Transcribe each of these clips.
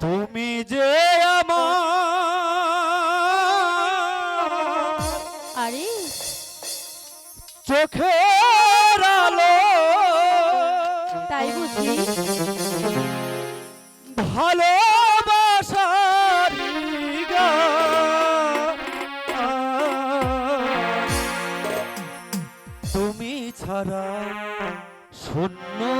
তুমি যে আমার আরে। চোখের আলো। তাই বুঝি। গান। তুমি ছাড়া শূন্য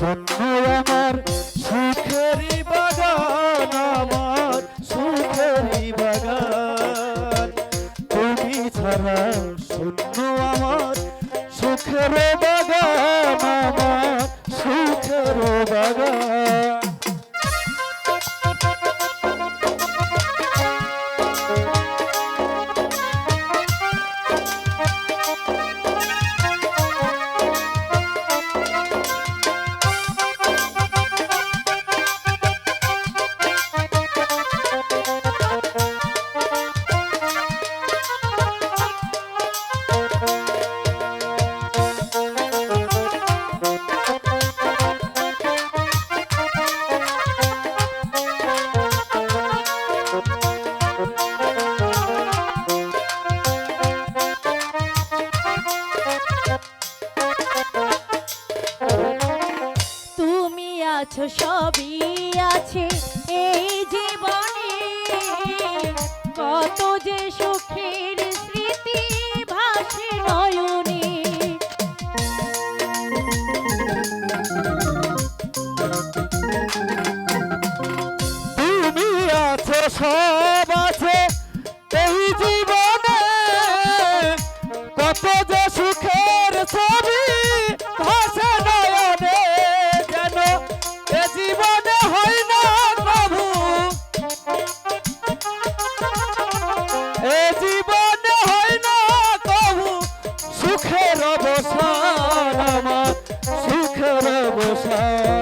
শূন্য আমার, সুখেরই বাগান আমার, সুখেরই বাগান। তুমি ছাড়া শূন্য আমার সুখের বাগান আমার সুখের বাগান। আছো, সবই আছে এই জীবনে। কত যে সুখের স্মৃতি ভাসে নয়নে। তুমি আছো, সব আছে এই জীবনে। কত যে সুখের ছবি সুখের অবসান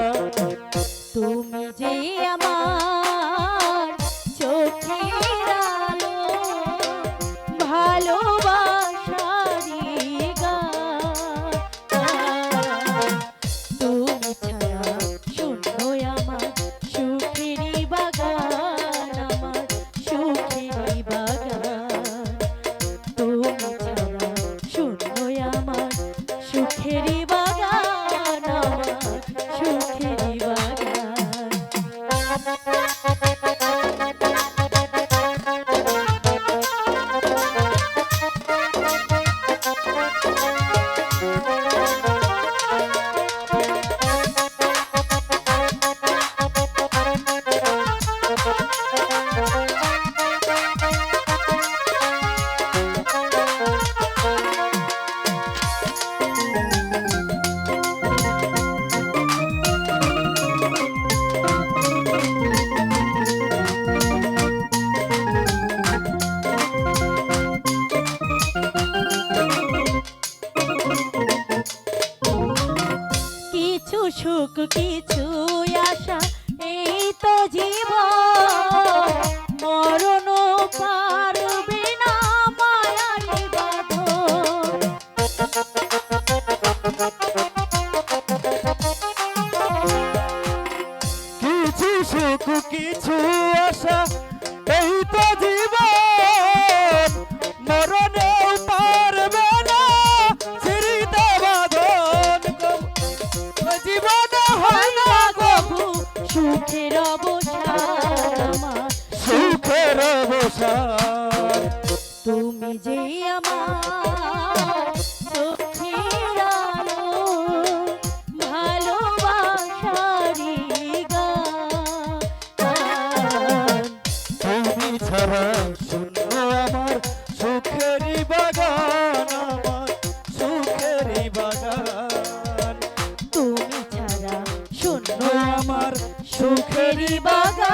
সুখ কিছু আশা, এই তো জীবন। মরণ পারবে না মায়ার কিছু সুখ, কিছু আশা, এই তো জীবন। জীবনে হয় না প্রভু সুখের অবসান। সুখের অবসান। তুমি যে আমার আলো ভালোবাসারি গান। তুমি ছাড়া আমার সুখেরি বাগান।